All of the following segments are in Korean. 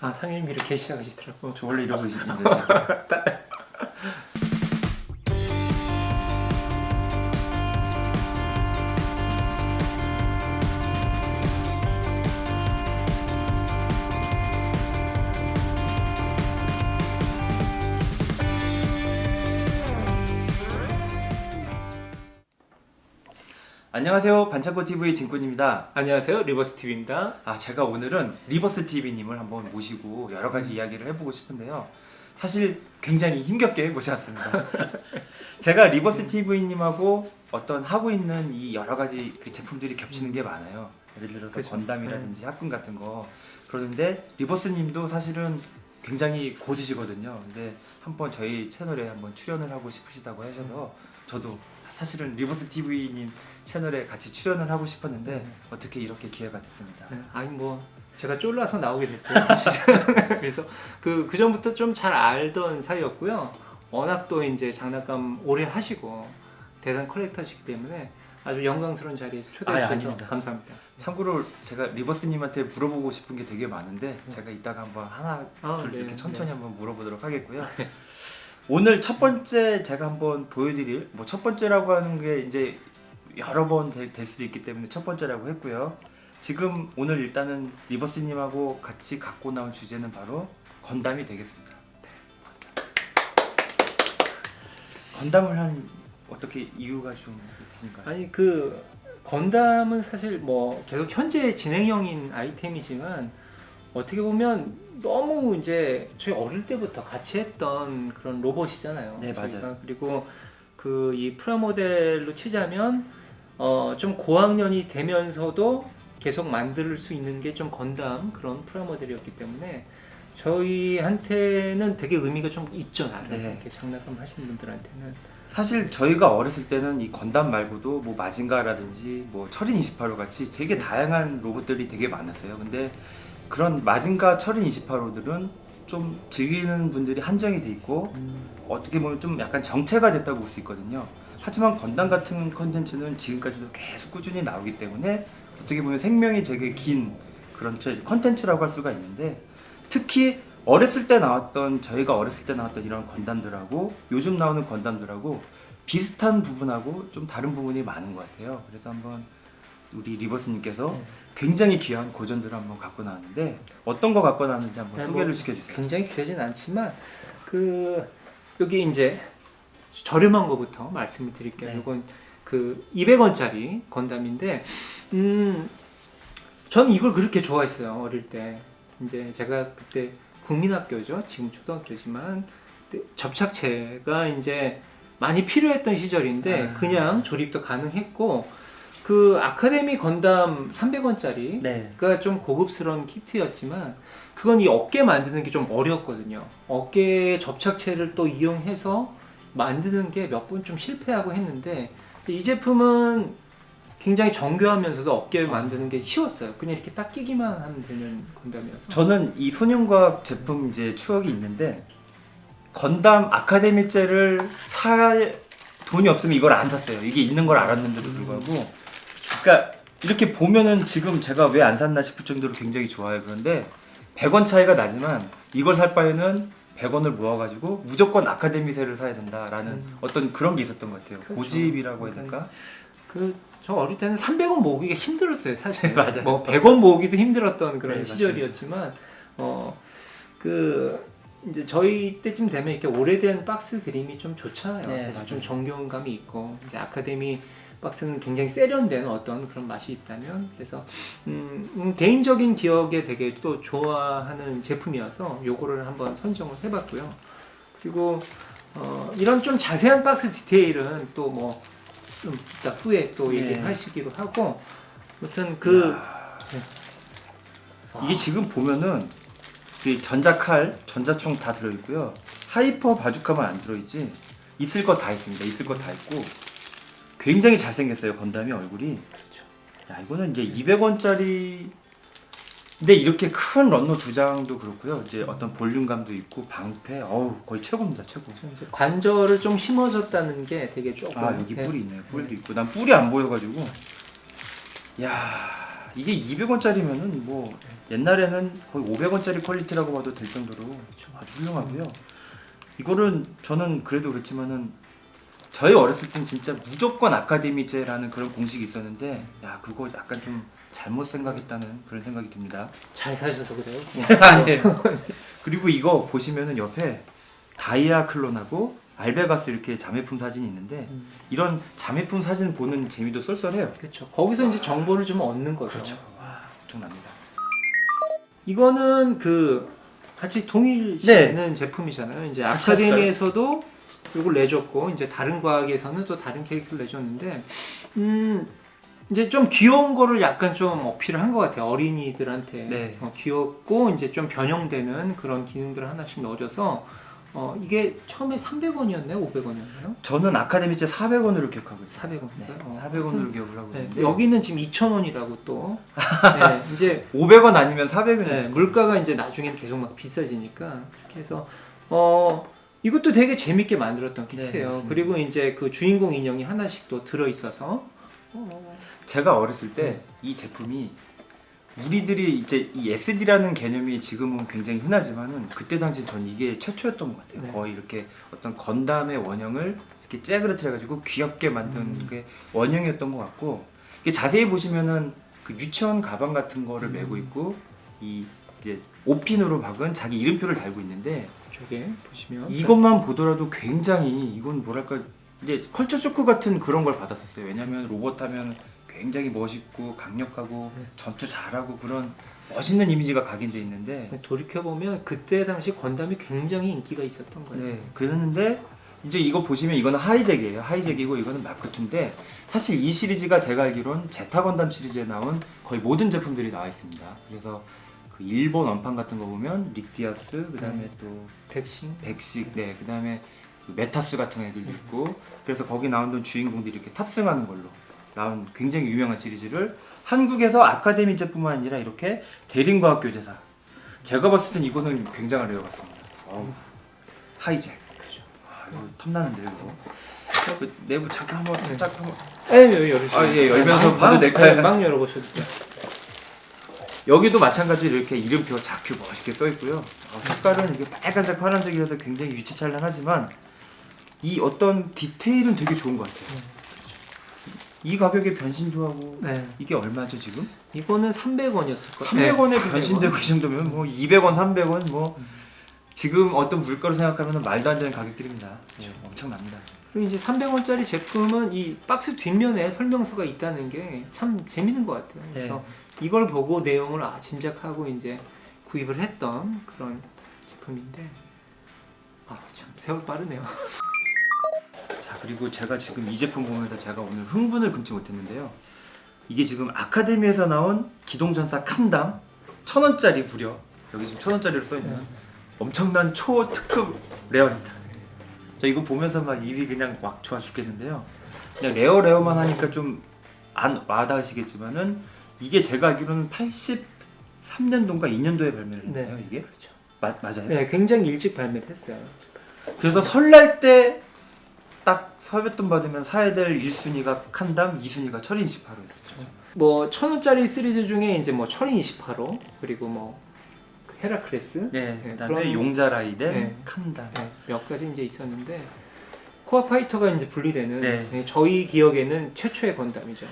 아 상현님 이렇게 시작하시더라고. 저 원래 이러고 있는데 제가. 안녕하세요 반창고 TV 진군입니다. 안녕하세요 리버스 TV입니다. 아 제가 오늘은 리버스 TV님을 한번 모시고 여러 가지 이야기를 해보고 싶은데요. 사실 굉장히 힘겹게 모셔왔습니다. 제가 리버스 TV님하고 어떤 하고 있는 이 여러 가지 그 제품들이 겹치는 게 많아요. 예를 들어서 그쵸. 건담이라든지 합금 같은 거 그러는데 리버스님도 사실은 굉장히 고수시거든요. 근데 한번 저희 채널에 한번 출연을 하고 싶으시다고 하셔서 저도 사실은 리버스 TV님 채널에 같이 출연을 하고 싶었는데 어떻게 이렇게 기회가 됐습니다. 네, 아니 뭐 제가 쫄라서 나오게 됐어요 사실. 그래서 그, 그 전부터 좀 잘 알던 사이였고요. 워낙 또 이제 장난감 오래 하시고 대단 컬렉터시기 때문에 아주 영광스러운 자리에 초대해 아유, 주셔서 아닙니다. 감사합니다. 참고로 제가 리버스님한테 물어보고 싶은 게 되게 많은데 제가 이따가 한번 하나 아, 둘 네, 이렇게 천천히 네. 한번 물어보도록 하겠고요. 오늘 첫 번째 제가 한번 보여드릴 뭐 첫 번째라고 하는 게 이제 여러 번 될 수도 있기 때문에 첫 번째라고 했고요. 지금 오늘 일단은 리버스님하고 같이 갖고 나온 주제는 바로 건담이 되겠습니다. 건담을 한 어떻게 이유가 좀 있으신가요? 아니 그 건담은 사실 뭐 계속 현재 진행형인 아이템이지만 어떻게 보면 너무 이제 저희 어릴 때부터 같이 했던 그런 로봇이잖아요. 네, 저희가. 맞아요. 그리고 그 이 프라모델로 치자면 어 좀 고학년이 되면서도 계속 만들 수 있는 게 좀 건담 그런 프라모델이었기 때문에 저희한테는 되게 의미가 좀 있죠 나름 네. 이렇게 장난감 하시는 분들한테는 사실 저희가 어렸을 때는 이 건담 말고도 뭐 마징가라든지 뭐 철인 28호 같이 되게 다양한 로봇들이 되게 많았어요. 근데 그런 마징가 철인 28호들은 좀 즐기는 분들이 한정이 돼 있고 어떻게 보면 좀 약간 정체가 됐다고 볼 수 있거든요. 하지만 건담 같은 컨텐츠는 지금까지도 계속 꾸준히 나오기 때문에 어떻게 보면 생명이 되게 긴 그런 처- 컨텐츠라고 할 수가 있는데 특히 어렸을 때 나왔던 저희가 어렸을 때 나왔던 이런 건담들하고 요즘 나오는 건담들하고 비슷한 부분하고 좀 다른 부분이 많은 것 같아요. 그래서 한번 우리 리버스님께서 네. 굉장히 귀한 고전들을 한번 갖고 나왔는데 어떤 거 갖고 나왔는지 한번 네, 소개를 뭐 시켜주세요. 굉장히 귀하진 않지만 그 여기 이제 저렴한 거부터 말씀을 드릴게요. 네. 이건 그 200원짜리 건담인데 음, 전 이걸 그렇게 좋아했어요 어릴 때. 이제 제가 그때 국민학교죠. 지금 초등학교지만 접착체가 이제 많이 필요했던 시절인데 아. 그냥 조립도 가능했고 그 아카데미 건담 300원짜리 네. 좀 고급스러운 키트였지만 그건 이 어깨 만드는 게 좀 어려웠거든요. 어깨 접착체를 또 이용해서 만드는 게 몇 번 좀 실패하고 했는데 이 제품은 굉장히 정교하면서도 어깨 만드는 게 쉬웠어요. 그냥 이렇게 딱 끼기만 하면 되는 건담이어서. 저는 이 소년과학 제품 이제 추억이 있는데 건담 아카데미째를 사 돈이 없으면 이걸 안 샀어요. 이게 있는 걸 알았는데도 불구하고 그러니까 이렇게 보면은 지금 제가 왜 안 샀나 싶을 정도로 굉장히 좋아요. 그런데 100원 차이가 나지만 이걸 살 바에는 100원을 모아가지고 무조건 아카데미세를 사야 된다라는 음. 어떤 그런 게 있었던 것 같아요. 그렇죠. 고집이라고 해야 될까? 그 저 어릴 때는 300원 모으기가 힘들었어요, 사실. 맞아요. 뭐 100원 모으기도 힘들었던 그런 네, 시절이었지만 어그 이제 저희 때쯤 되면 이렇게 오래된 박스 그림이 좀 좋잖아요. 네, 사실 맞아요. 좀 정겨운 감이 있고 이제 아카데미 박스는 굉장히 세련된 어떤 그런 맛이 있다면 그래서 음, 음, 개인적인 기억에 되게 또 좋아하는 제품이어서 요거를 한번 선정을 해봤고요. 그리고 어, 이런 좀 자세한 박스 디테일은 또뭐좀 이따 후에 또 네. 얘기하시기로 하고 아무튼 그 이야. 이게 지금 보면은 이 전자칼, 전자총 다 들어있고요. 하이퍼 바주카만 안 들어있지. 있을 거 다 있습니다. 있을 거 다 있고 굉장히 잘생겼어요. 건담이 얼굴이. 그렇죠. 야 이거는 이제 200원짜리. 근데 이렇게 큰 런너 두 장도 그렇고요. 이제 어떤 볼륨감도 있고 방패, 어우 거의 최고입니다. 최고. 좀 이제 관절을 좀 심어줬다는 게 되게 조금 아 여기 네. 뿔이 있네요. 뿔도 있고 난 뿔이 안 보여가지고. 야 이게 200원짜리면은 뭐 옛날에는 거의 500원짜리 퀄리티라고 봐도 될 정도로 아주 훌륭하고요. 이거는 저는 그래도 그렇지만은 저희 어렸을 땐 진짜 무조건 아카데미제라는 그런 공식이 있었는데 야 그거 약간 좀 잘못 생각했다는 그런 생각이 듭니다. 잘 사셔서 그래요. 아니에요. 그리고 이거 보시면은 옆에 다이아 클론하고 알베가스 이렇게 자매품 사진이 있는데 음. 이런 자매품 사진 보는 재미도 쏠쏠해요. 그렇죠. 거기서 이제 정보를 좀 얻는 거죠. 그렇죠. 와 엄청납니다. 이거는 그 같이 동일시하는 제품이잖아요. 이제 네. 아카데미에서도 이걸 내줬고 이제 다른 과학에서는 또 다른 캐릭터를 내줬는데 음 이제 좀 귀여운 거를 약간 좀 어필을 한 것 같아요. 어린이들한테 네. 어, 귀엽고 이제 좀 변형되는 그런 기능들을 하나씩 넣어줘서 어 이게 처음에 300원이었나요? 500원이었나요? 저는 아카데미제 400원으로 기억하고 있어요. 400원인가요? 어, 400원으로 기억을 하고 네, 있는데 여기는 지금 2,000원이라고 또 네, 이제 500원 아니면 400원이었어요. 네, 물가가 이제 나중에는 계속 막 비싸지니까 그렇게 해서 어 이것도 되게 재밌게 만들었던 네, 키트예요. 맞습니다. 그리고 이제 그 주인공 인형이 하나씩 또 들어 있어서 어, 제가 어렸을 때 이 제품이 우리들이 이제 이 SD라는 개념이 지금은 굉장히 흔하지만은 그때 당시 전 이게 최초였던 것 같아요. 네. 거의 이렇게 어떤 건담의 원형을 이렇게 째그릇해 가지고 귀엽게 만든 음. 게 원형이었던 것 같고 이게 자세히 보시면은 그 유치원 가방 같은 거를 음. 메고 있고 이 이제 오핀으로 박은 자기 이름표를 달고 있는데 저게 보시면 이것만 보더라도 굉장히 이건 뭐랄까 이제 컬처 쇼크 같은 그런 걸 받았었어요. 왜냐하면 로봇 하면 굉장히 멋있고 강력하고 네. 전투 잘하고 그런 멋있는 이미지가 각인돼 있는데 돌이켜 보면 그때 당시 건담이 굉장히 인기가 있었던 거예요. 네 그랬는데 이제 이거 보시면 이거는 하이잭이에요. 하이잭이고 이거는 마크2인데 사실 이 시리즈가 제가 알기로는 제타 건담 시리즈에 나온 거의 모든 제품들이 나와 있습니다. 그래서 그 일본 원판 같은 거 보면 릭디아스 그다음에 네. 또 백신 백식, 네, 그 다음에 메타스 같은 애들도 있고, 그래서 거기 나오는 주인공들이 이렇게 탑승하는 걸로 나온 굉장히 유명한 시리즈를 한국에서 아카데미 제뿐만 아니라 이렇게 대림과학교재사. 제가 봤을 땐 이거는 굉장한 레어 같습니다. 어우, 하이잭. 그죠. 아, 이거 탐나는데요, 이거. 그 내부 잠깐 한번 네. 짝 한번. 에 여기 열으시죠. 아, 예, 열면서 막- 봐도 막- 될까요? 네, 막 열어보셔도 돼요. 여기도 마찬가지로 이렇게 이름표 좌표 멋있게 써 있고요. 어, 색깔은 이게 빨간색, 파란색이라서 굉장히 유치찬란하지만 이 어떤 디테일은 되게 좋은 것 같아요. 이 가격에 변신도 하고 네, 이게 얼마죠 지금? 이거는 300원이었을 거예요. 300원에 변신되고 이 정도면 뭐 200원, 300원 뭐 지금 어떤 물가로 생각하면 말도 안 되는 가격들입니다. 예, 엄청납니다. 그리고 이제 300원짜리 제품은 이 박스 뒷면에 설명서가 있다는 게 참 재밌는 것 같아요. 그래서 이걸 보고 내용을 아, 짐작하고 이제 구입을 했던 그런 제품인데 아참 세월 빠르네요. 자 그리고 제가 지금 이 제품 보면서 제가 오늘 흥분을 금치 못했는데요. 이게 지금 아카데미에서 나온 기동전사 칸담 천 원짜리 무려 여기 지금 천 원짜리로 써 있는 엄청난 초특급 레어입니다. 저 이거 보면서 막 입이 그냥 막 좋아 죽겠는데요. 그냥 레어 레어만 하니까 좀 안 와닿으시겠지만은 이게 제가 알기로는 83년도인가 2년도에 발매를 했나요 네. 이게? 그렇죠. 마, 맞아요. 네, 굉장히 일찍 발매를 했어요. 그래서 설날 때 딱 서뱃돈 받으면 사야 될 1순위가 칸담, 2순위가 철인 18호였어요. 뭐천 원짜리 시리즈 중에 이제 뭐 철인 28호 그리고 뭐 헤라클레스 네, 네, 그다음에 그런- 용자 라이덴, 네. 칸담. 네, 몇 가지 이제 있었는데 코어 파이터가 이제 분리되는 네. 네, 저희 기억에는 최초의 건담이죠.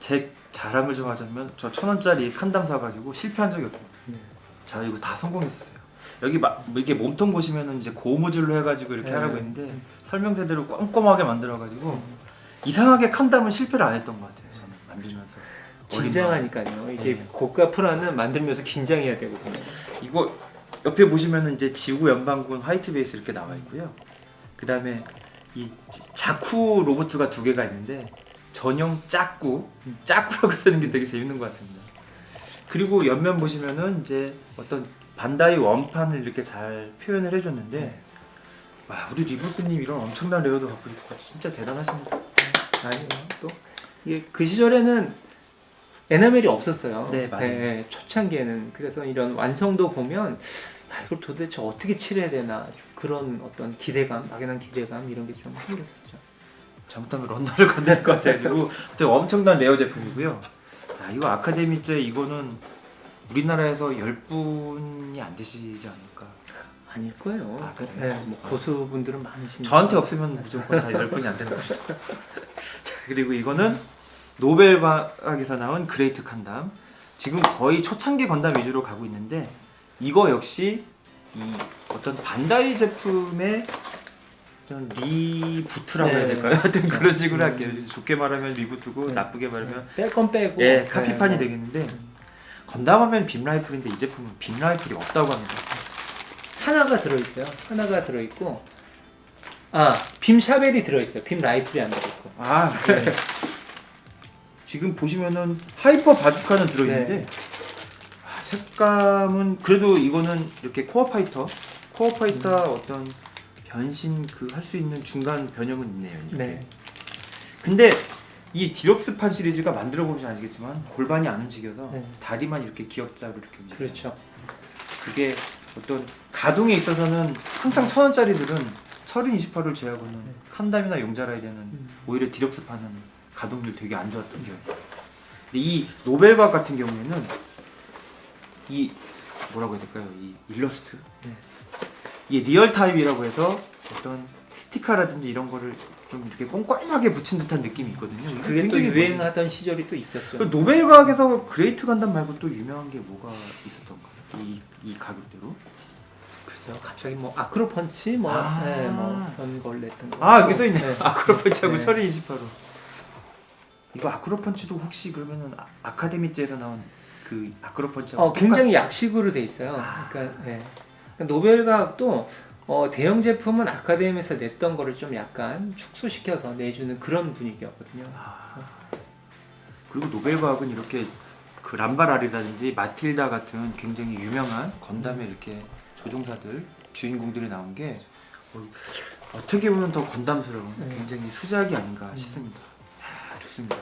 제 자랑을 좀 하자면 저 천 원짜리 칸담 사가지고 실패한 적이 없어요. 네. 자 이거 다 성공했어요. 여기 막 이게 몸통 보시면은 이제 고무줄로 해가지고 이렇게 네. 하라고 했는데 설명서대로 꼼꼼하게 만들어가지고 이상하게 칸담은 실패를 안 했던 것 같아요. 저는 만들면서 어린 마음. 긴장하니까요. 이게 네. 고가 프라는 만들면서 긴장해야 되거든요. 이거 옆에 보시면은 이제 지구 연방군 화이트 베이스 이렇게 나와 있고요. 그 다음에 이 자쿠 로봇가 두 개가 있는데 전용 짜꾸, 짜꾸라고 쓰는 게 되게 재밌는 것 같습니다. 그리고 옆면 보시면은 이제 어떤 반다이 원판을 이렇게 잘 표현을 해줬는데 와 우리 리보스님 이런 엄청난 레어도 갖고 있고 진짜 대단하십니다. 아니요. 또 이게 그 시절에는 에나멜이 없었어요. 네, 맞아요. 네, 초창기에는 그래서 이런 완성도 보면 야, 이걸 도대체 어떻게 칠해야 되나 좀 그런 어떤 기대감, 막연한 기대감 이런 게 좀 생겼었죠. 잘못하면 런너를 건들 것 같아가지고 하여튼 엄청난 레어 제품이고요. 아, 야 이거 아카데미제 이거는 우리나라에서 10분이 안 되시지 않을까 아닐 거예요. 아, 그래요? 네, 뭐 고수분들은 많으신데. 저한테 없으면 무조건 다 10분이 안 되는 겁니다 자 그리고 이거는 노벨 과학에서 나온 그레이트 칸담 지금 거의 초창기 건담 위주로 가고 있는데 이거 역시 이 어떤 반다이 제품의 어떤 리부트라고 해야 네. 될까요? 하여튼 그런 식으로 할게요 좋게 말하면 리부트고 네. 나쁘게 말하면 뺄 건 빼고. 예, 카피판이 네. 되겠는데 건담하면 빔 라이플인데 이 제품은 빔 라이플이 없다고 합니다. 하나가 들어있어요. 하나가 들어있고. 아, 빔 샤벨이 들어있어요. 빔 라이플이 안 들어있고. 아, 네. 지금 보시면은 하이퍼 바주카는 들어있는데 네. 아, 색감은 그래도 이거는 이렇게 코어 파이터, 코어 파이터 음. 어떤 변신 그 할 수 있는 중간 변형은 있네요. 이렇게. 네. 근데 이 디럭스판 시리즈가 만들어 보시면 아시겠지만 골반이 안 움직여서 네. 다리만 이렇게 기역자로 이렇게 움직여요. 그렇죠. 그게 어떤 가동에 있어서는 항상 천 원짜리들은 철인 28을 제외하고는 네. 칸담이나 용자라이드는 음. 오히려 디럭스판은 가동률 되게 안 좋았던 기억이. 근데 이 노벨과 같은 경우에는 이 뭐라고 해야 될까요? 이 일러스트. 네. 이게 리얼 타입이라고 해서 어떤 스티커라든지 이런 거를 좀 이렇게 꼼꼼하게 붙인 듯한 느낌이 있거든요. 그게 또 유행하던 시절이 또 있었죠. 멋있어요. 노벨 과학에서 그레이트 간담 말고 또 유명한 게 뭐가 있었던가요? 이, 이 가격대로? 글쎄요, 갑자기 뭐 아크로펀치 뭐, 아. 네, 뭐 그런 걸 냈던 거. 아 여기 써 있네. 네. 아크로펀치하고 네. 철인 28호. 이거 아크로펀치도 혹시 그러면은 아, 아카데미제에서 나온 그 아크로펀치하고 어, 굉장히 약식으로 돼 있어요. 아. 그러니까, 예. 노벨과학도 어, 대형 제품은 아카데미에서 냈던 거를 좀 약간 축소시켜서 내주는 그런 분위기였거든요. 아. 그래서 그리고 노벨 과학은 이렇게 그 람바랄이라든지 마틸다 같은 굉장히 유명한 건담의 이렇게 조종사들 주인공들이 나온 게 어, 어떻게 보면 더 건담스러운 네. 굉장히 수작이 아닌가 싶습니다. 아, 좋습니다.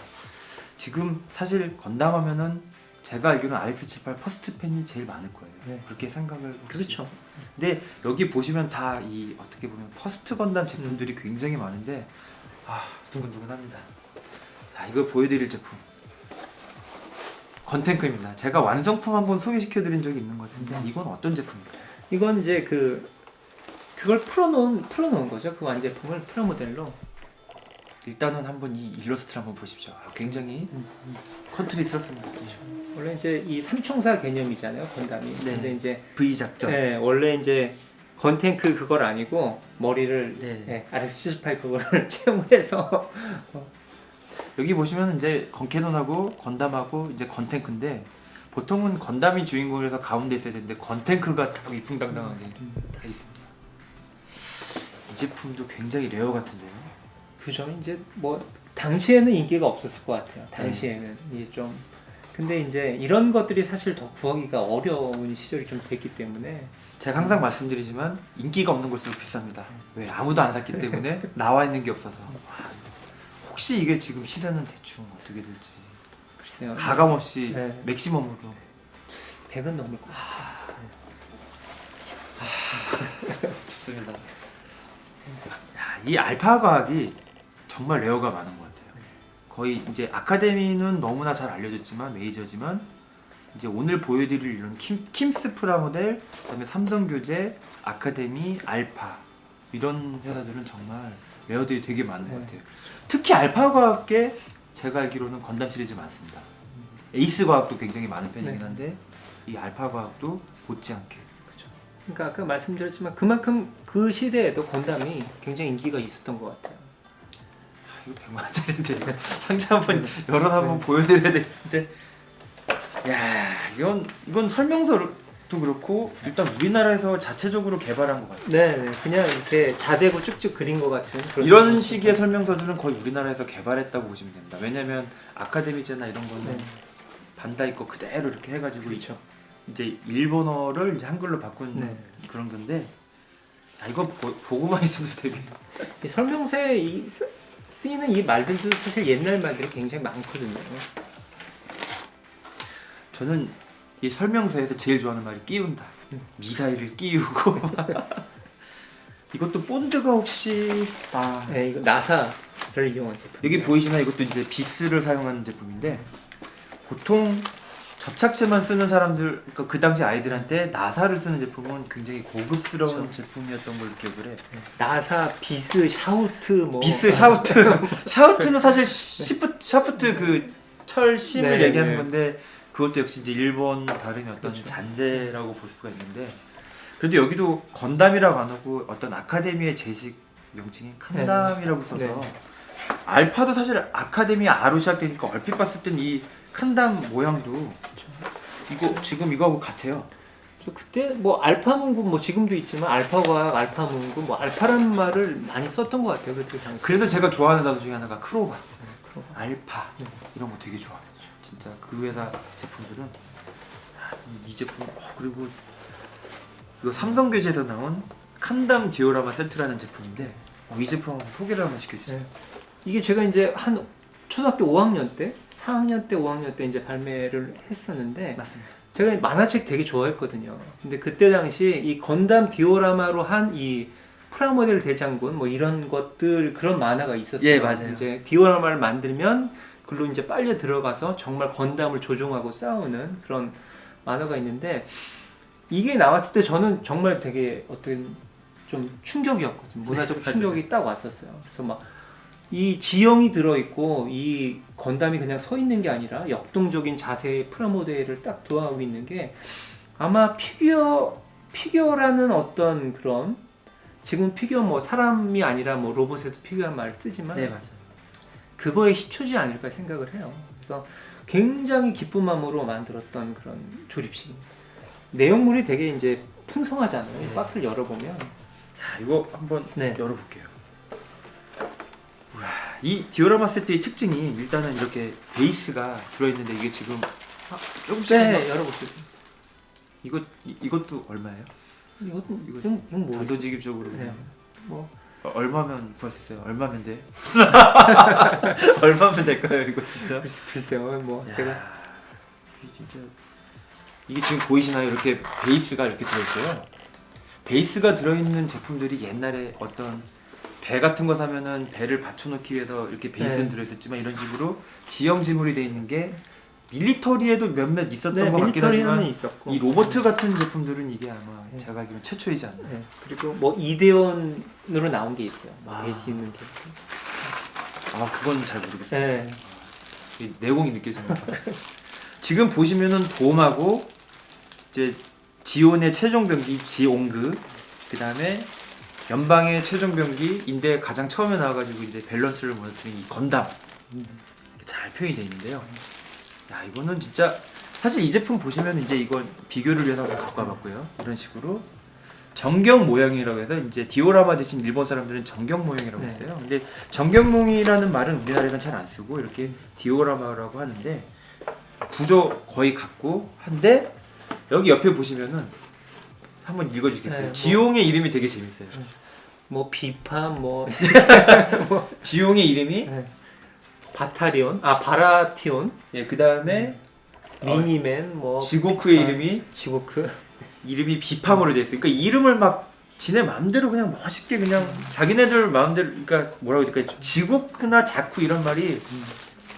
지금 사실 건담하면은 제가 알기로는 RX78 퍼스트 팬이 제일 많을 거예요. 네. 그렇게 생각을 혹시- 그렇죠. 근데 여기 보시면 다 이 어떻게 보면 퍼스트 건담 제품들이 굉장히 많은데 아 두근두근합니다. 자 이걸 보여드릴 제품 건탱크입니다. 제가 완성품 한번 소개시켜드린 적이 있는 것 같은데 음. 이건 어떤 제품입니까? 이건 이제 그 그걸 풀어놓은 풀어놓은 거죠. 그 완제품을 프라모델로. 일단은 한번 이 일러스트를 한번 보십시오. 아, 굉장히 컨트리스럽습니다. 원래 이제 이 삼총사 개념이잖아요, 건담이. 네. 근데 이제 V 작전. 네, 원래 이제 건탱크 그걸 아니고 머리를 네. 네, RX78 그거를 채용해서 여기 보시면 이제 건캐논하고 건담하고 이제 건탱크인데 보통은 건담이 주인공이라서 가운데 있어야 되는데 건탱크가 딱 이풍당당하게 다 있습니다. 이 제품도 굉장히 레어 같은데요. 그죠. 이제 뭐 당시에는 인기가 없었을 것 같아요. 당시에는 이제 좀 근데 이제 이런 것들이 사실 더 구하기가 어려운 시절이 좀 됐기 때문에 제가 항상 말씀드리지만 인기가 없는 곳일수록 비쌉니다. 왜 아무도 안 샀기 때문에 나와 있는 게 없어서. 와, 혹시 이게 지금 시세는 대충 어떻게 될지 글쎄요. 가감 없이 네. 맥시멈으로 100은 넘을 것 같아요. 좋습니다. 야, 이 알파 과학이 정말 레어가 많은 것 같아요. 거의 이제 아카데미는 너무나 잘 알려졌지만 메이저지만 이제 오늘 보여드릴 이런 킴, 킴스 프라모델, 그다음에 삼성교재, 아카데미, 알파 이런 회사들은 정말 레어들이 되게 많은 것 네. 같아요. 특히 알파 과학계 제가 알기로는 건담 시리즈 많습니다. 에이스 과학도 굉장히 많은 편이긴 네. 한데 이 알파 과학도 못지 않게 그러니까 아까 말씀드렸지만 그만큼 그 시대에도 건담이 굉장히 인기가 있었던 것 같아요. 아, 이거 100만 원짜리인데 상자 한번 열어서 한번 보여드려야 되는데 야 이건 이건 설명서도 그렇고 일단 우리나라에서 자체적으로 개발한 것 같아요. 네, 네. 그냥 이렇게 자대고 쭉쭉 그린 것 같은 그런 이런. 식의 설명서들은 거의 우리나라에서 개발했다고 보시면 됩니다. 왜냐면 아카데미제나 이런 거는 네. 반다이 거 그대로 이렇게 해가지고 그렇죠. 이제 일본어를 이제 한글로 바꾼 네. 그런 건데 야, 이거 보, 보고만 있어도 되게 이 설명서에 이 쓰- 쓰이는 이 말들도 사실 옛날 말들이 굉장히 많거든요. 저는 이 설명서에서 제일 좋아하는 말이 끼운다. 음. 미사일을 끼우고 이것도 본드가 혹시 아 네, 이거 나사를 이용한 제품. 여기 보이시나요? 이것도 이제 비스를 사용하는 제품인데 보통 접착제만 쓰는 사람들 그러니까 그 당시 아이들한테 나사를 쓰는 제품은 굉장히 고급스러운 그렇죠. 제품이었던 걸 기억을 해. 나사, 비스, 샤우트 뭐 비스 샤우트 샤우트는 사실 시프 샤프트 그 철 심을 네, 얘기하는 네. 건데 그것도 역시 이제 일본 발음의 어떤 그렇죠. 잔재라고 볼 수가 있는데 그래도 여기도 건담이라고 안 하고 어떤 아카데미의 제식 명칭이 칸담이라고 써서 네. 알파도 사실 아카데미 아로 시작되니까 얼핏 봤을 땐이 칸담 모양도. 이거 지금 이거하고 같아요. 저 그때 뭐 알파 문구 뭐 지금도 있지만 알파 과학, 알파 문구 뭐 알파라는 말을 많이 썼던 것 같아요 그때 당시. 그래서 제가 좋아하는 단어 중에 하나가 크로바, 크로바. 알파 네. 이런 거 되게 좋아해요. 진짜 그 회사 제품들은 아, 이- 이 제품 어, 그리고 이거 삼성교재에서 나온 칸담 디오라마 세트라는 제품인데 어, 이 제품 한번 소개를 한번 시켜주세요. 네. 이게 제가 이제 한 초등학교 5학년 때, 4학년 때, 5학년 때 이제 발매를 했었는데 맞습니다. 제가 만화책 되게 좋아했거든요. 근데 그때 당시 이 건담 디오라마로 한 이 프라모델 대장군 뭐 이런 것들 그런 만화가 있었어요. 예, 맞아요. 이제 디오라마를 만들면 글로 이제 빨려 들어가서 정말 건담을 조종하고 싸우는 그런 만화가 있는데 이게 나왔을 때 저는 정말 되게 어떤 좀 충격이었거든요. 문화적 맞아요. 충격이 딱 왔었어요. 그래서 막 이 지형이 들어있고 이 건담이 그냥 서 있는 게 아니라 역동적인 자세의 프라모델을 딱 도하고 있는 게 아마 피규어 피규어라는 어떤 그런 지금 피규어 뭐 사람이 아니라 뭐 로봇에도 피규어란 말을 쓰지만 네 맞아요. 그거에 시초지 않을까 생각을 해요. 그래서 굉장히 기쁜 마음으로 만들었던 그런 조립식입니다. 내용물이 되게 이제 풍성하잖아요. 이 네. 박스를 열어보면 야, 이거 한번 네. 열어볼게요. 이 디오라마 세트의 특징이 일단은 이렇게 베이스가 들어있는데 이게 지금 아, 조금씩 네 열어보세요. 이거 이, 이것도 얼마예요? 이것도 이거 이건 이건 뭐겠어요? 단도직입적으로 네. 그냥 뭐 어, 얼마면 구할 수 있어요? 얼마면 돼? 얼마면 될까요 이거 진짜? 글쎄, 글쎄요 뭐 야, 제가 이게 진짜 이게 지금 보이시나요? 이렇게 베이스가 이렇게 들어있어요. 베이스가 들어있는 제품들이 옛날에 어떤 배 같은 거 사면은 배를 받쳐놓기 위해서 이렇게 베이스는 네. 들어있었지만 이런 식으로 지형 지물이 돼 있는 게 밀리터리에도 몇몇 있었던 네, 것 같긴 하지만 있었고 이 로봇 같은 제품들은 이게 아마 네. 제가 알기로는 최초이지 않나. 네. 그리고 뭐 이대원으로 나온 게 있어요. 뭐 아. 배시 있는 게. 아 그건 잘 모르겠어요. 네. 이 내공이 느껴집니다. 지금 보시면은 돔하고 이제 지온의 최종 병기 지옹그 그 다음에 연방의 최종 병기 인데 가장 처음에 나와가지고 이제 밸런스를 무너뜨린 이 건담 잘 표현이 되어 있는데요. 야 이거는 진짜 사실 이 제품 보시면 이제 이건 비교를 위해서 한번 갖고 와봤고요. 이런 식으로 정경 모형이라고 해서 이제 디오라마 대신 일본 사람들은 정경 모형이라고 네. 했어요. 근데 정경몽이라는 말은 우리나라에서는 잘안 쓰고 이렇게 디오라마라고 하는데 구조 거의 같고 한데 여기 옆에 보시면은 한번 읽어주시겠어요? 네, 뭐- 지용의 이름이 되게 재밌어요. 뭐 비판 뭐 지용의 이름이 네. 바타리온 아 바라티온 예, 그 다음에 미니맨 뭐 지고크의 아, 이름이 지고크 이름이 비팜으로 되어 있어요. 그러니까 이름을 막 지네 마음대로 그냥 멋있게 그냥 자기네들 마음대로 그러니까 뭐라고 해야 될까 지고크나 자쿠 이런 말이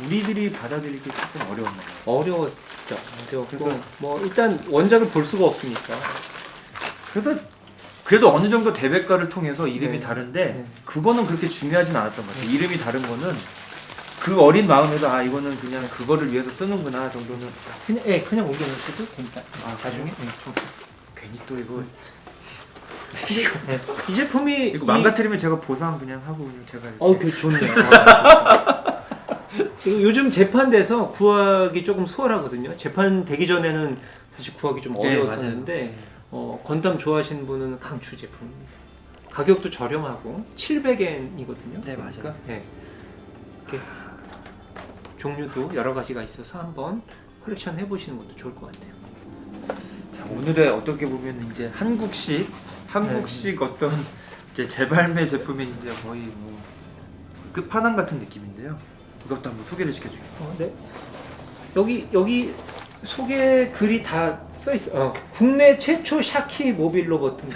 우리들이 받아들이기 조금 어려웠나 봐요. 어려웠죠. 어려웠고 그래서- 뭐 일단 원작을 볼 수가 없으니까. 그래서 그래도 어느 정도 대백과를 통해서 이름이 네. 다른데 네. 그거는 그렇게 중요하진 않았던 것 같아요. 이름이 다른 거는 그 어린 마음에도 아 이거는 그냥 그거를 위해서 쓰는구나 정도는 그냥 예 그냥 옮겨놓으셔도 됩니다. 아, 나중에 예, 좀. 괜히 또 이거 예. 이 제품이 이거 이- 망가뜨리면 제가 보상 그냥 하고 그냥 제가 이렇게 어, 그 좋네요. 아, 요즘 재판돼서 구하기 조금 수월하거든요. 재판 되기 전에는 사실 구하기 좀 네, 어려웠었는데 맞아요. 어, 건담 좋아하시는 분은 강추 제품입니다. 가격도 저렴하고 700엔이거든요. 네, 맞아요. 네. 이렇게 종류도 여러 가지가 있어서 한번 컬렉션 해보시는 것도 좋을 것 같아요. 자 오늘의 어떻게 보면 이제 한국식 한국식 어떤 이제 재발매 제품의 이제 거의 뭐 끝판왕 같은 느낌인데요. 이것도 한번 소개를 시켜주세요. 어, 네. 여기 여기 소개 글이 다 써 있어. 어, 국내 최초 샤키 모빌 로봇.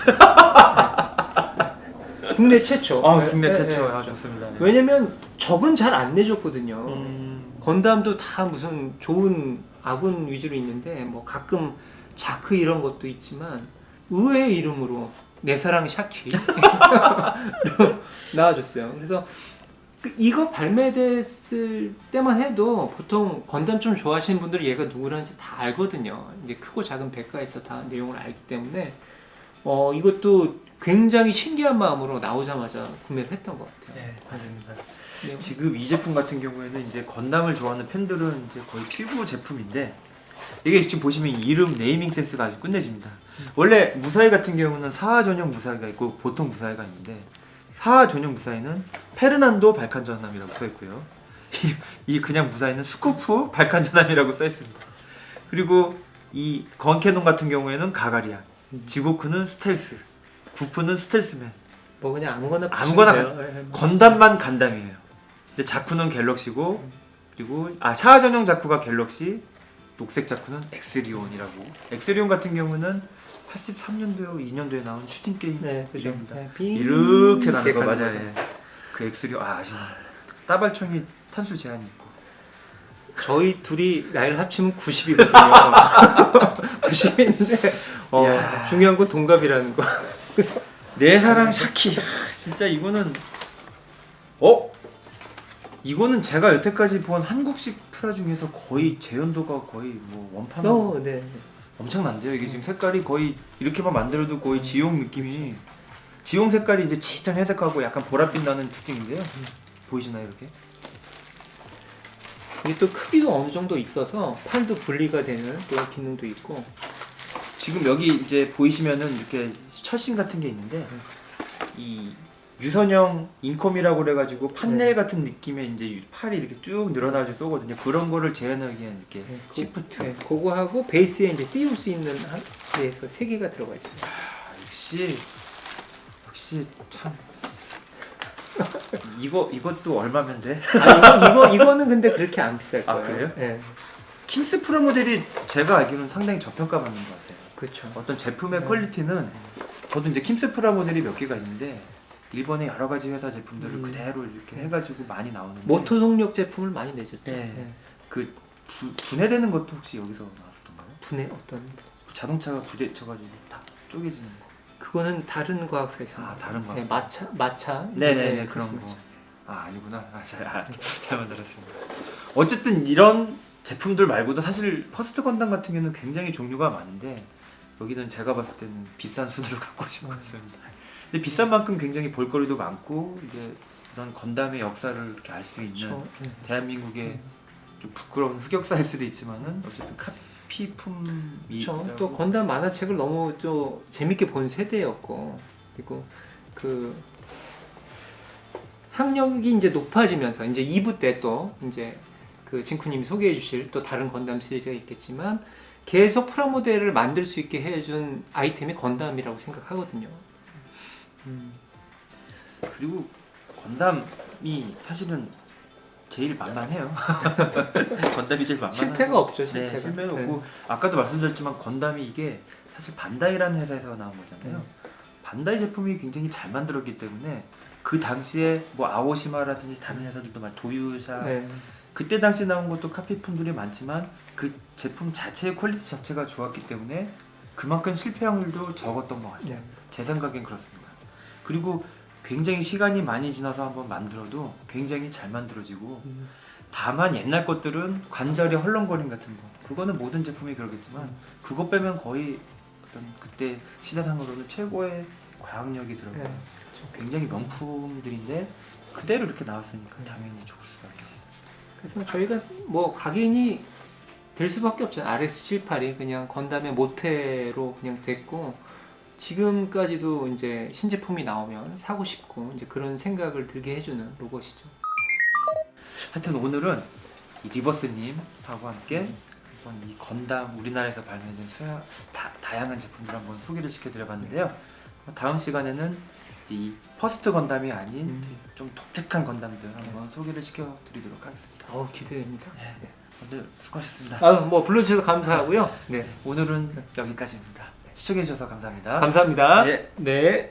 국내 최초. 아 네, 국내 네, 최초 네. 아 좋습니다. 네. 왜냐면 적은 잘 안 내줬거든요. 음, 건담도 다 무슨 좋은 아군 위주로 있는데 뭐 가끔 자크 이런 것도 있지만 의외의 이름으로 내 사랑 샤키 나와줬어요. 그래서 그 이거 발매됐을 때만 해도 보통 건담 좀 좋아하시는 분들은 얘가 누구라는지 다 알거든요. 이제 크고 작은 백과에서 다 내용을 알기 때문에 어 이것도 굉장히 신기한 마음으로 나오자마자 구매를 했던 것 같아요. 네, 맞습니다. 네. 지금 이 제품 같은 경우에는 이제 건담을 좋아하는 팬들은 이제 거의 필구 제품인데 이게 지금 보시면 이름 네이밍 센스가 아주 끝내줍니다. 원래 무사히 같은 경우는 사화 전용 무사히가 있고 보통 무사히가 있는데 사화 전용 무사히는 페르난도 발칸 전함이라고 써 있고요. 이, 이 그냥 무사히는 스쿠프 발칸 전함이라고 써 있습니다. 그리고 이 건캐논 같은 경우에는 가가리안, 지고크는 스텔스, 구프는 스텔스맨, 뭐 그냥 아무거나 아무거나 돼요. 예, 뭐. 건담만 간담이에요. 근데 자쿠는 갤럭시고 그리고 아 샤아 전용 자쿠가 갤럭시, 녹색 자쿠는 엑스리온이라고. 엑스리온 같은 경우는 83년도 2년도에 나온 슈팅 게임 네, 그죠. 네, 빙 이렇게 나는 거 맞아요. 예. 그 엑스리온 아 아시네. 따발총이 탄수 제한이 있고. 저희 둘이 나이를 합치면 90이거든요. 90인데 어, 이야. 중요한 건 동갑이라는 거. 그래서 내 사랑 샤키. 아, 진짜 이거는 어? 이거는 제가 여태까지 본 한국식 프라 중에서 거의 재현도가 거의 뭐 원판 어, 네. 엄청난데요. 이게 지금 색깔이 거의 이렇게만 만들어도 거의 지용 느낌이 지용 색깔이 이제 짙은 회색하고 약간 보랏빛 나는 특징인데요. 보이시나요 이렇게? 이게 또 크기도 어느 정도 있어서 팔도 분리가 되는 그런 기능도 있고. 지금 여기 이제 보이시면은 이렇게 철심 같은 게 있는데 이 유선형 인컴이라고 그래가지고 판넬 같은 느낌의 이제 유- 팔이 이렇게 쭉 늘어나가지고 쏘거든요. 그런 거를 재현하기 위한 이렇게 네, 그- 시프트. 네, 그거하고 베이스에 이제 띄울 수 있는 한 데에서 세 개가 들어가 있어요. 아, 역시 역시 참 이거 이것도 얼마면 돼? 아, 이거, 이거 이거는 근데 그렇게 안 비쌀 아, 거예요. 그래요? 네, 킴스 프로 모델이 제가 알기로는 상당히 저평가 받는 것 같아요. 그렇죠. 어떤 제품의 네. 퀄리티는 저도 이제 킴스 프라 모델이 몇 개가 있는데 일본의 여러 가지 회사 제품들을 음. 그대로 이렇게 해가지고 많이 나오는데 모터 동력 제품을 많이 내줬죠. 네. 그 부, 분해되는 것도 혹시 여기서 나왔었던가요? 분해 어떤 자동차가 부딪혀가지고 다 쪼개지는 거. 그거는 다른 과학사에서 아. 다른 네, 과학사. 마차 마차 네네 네 그런 거. 아 아니구나. 아, 잘, 아, 잘못 들었습니다. 어쨌든 이런 제품들 말고도 사실 퍼스트 건담 같은 경우는 굉장히 종류가 많은데 여기는 제가 봤을 때는 비싼 순으로 갖고 오신 것 같습니다. 근데 비싼 만큼 굉장히 볼거리도 많고 이제 이런 건담의 역사를 이렇게 알 수 있는 그렇죠. 네. 대한민국의 좀 부끄러운 흑역사일 수도 있지만은 어쨌든 카피품이 그렇죠. 또 건담 만화책을 너무 또 재밌게 본 세대였고 그리고 그 학력이 이제 높아지면서 이제 2부 때 또 이제 그 진쿠님이 소개해 주실 또 다른 건담 시리즈가 있겠지만 계속 프라모델을 만들 수 있게 해준 아이템이 건담이라고 생각하거든요. 음. 그리고 건담이 사실은 제일 만만해요. 건담이 제일 만만해요. 실패가 없죠. 실패가. 네, 실패는 네. 없고 아까도 말씀드렸지만 건담이 이게 사실 반다이라는 회사에서 나온 거잖아요. 네. 반다이 제품이 굉장히 잘 만들었기 때문에 그 당시에 뭐 아오시마라든지 다른 회사들도 막 도유사 네. 그때 당시 나온 것도 카피품들이 많지만 그 제품 자체의 퀄리티 자체가 좋았기 때문에 그만큼 실패 확률도 적었던 것 같아요. 네. 제 생각엔 그렇습니다. 그리고 굉장히 시간이 많이 지나서 한번 만들어도 굉장히 잘 만들어지고 음. 다만 옛날 것들은 관절의 헐렁거림 같은 거 그거는 모든 제품이 그러겠지만 그거 빼면 거의 어떤 그때 시대상으로는 최고의 과학력이 들어간 네. 굉장히 명품들인데 그대로 이렇게 나왔으니까 당연히 좋을 수밖에 없어요. 그래서 저희가 뭐 각인이 될 수밖에 없잖아요. RX78이 그냥 건담의 모태로 그냥 됐고 지금까지도 이제 신제품이 나오면 사고 싶고 이제 그런 생각을 들게 해주는 로봇이죠. 하여튼 오늘은 이 리버스님하고 함께 한번 이 건담 우리나라에서 발매된 수야, 다, 다양한 제품들 한번 소개를 시켜드려봤는데요. 다음 시간에는 이 퍼스트 건담이 아닌 음. 좀 독특한 건담들 한번 소개를 시켜드리도록 하겠습니다. 어우 기대됩니다. 네. 오늘 수고하셨습니다. 아뭐 불러주셔서 감사하고요. 네 오늘은 여기까지입니다. 시청해주셔서 감사합니다. 감사합니다. 네. 네.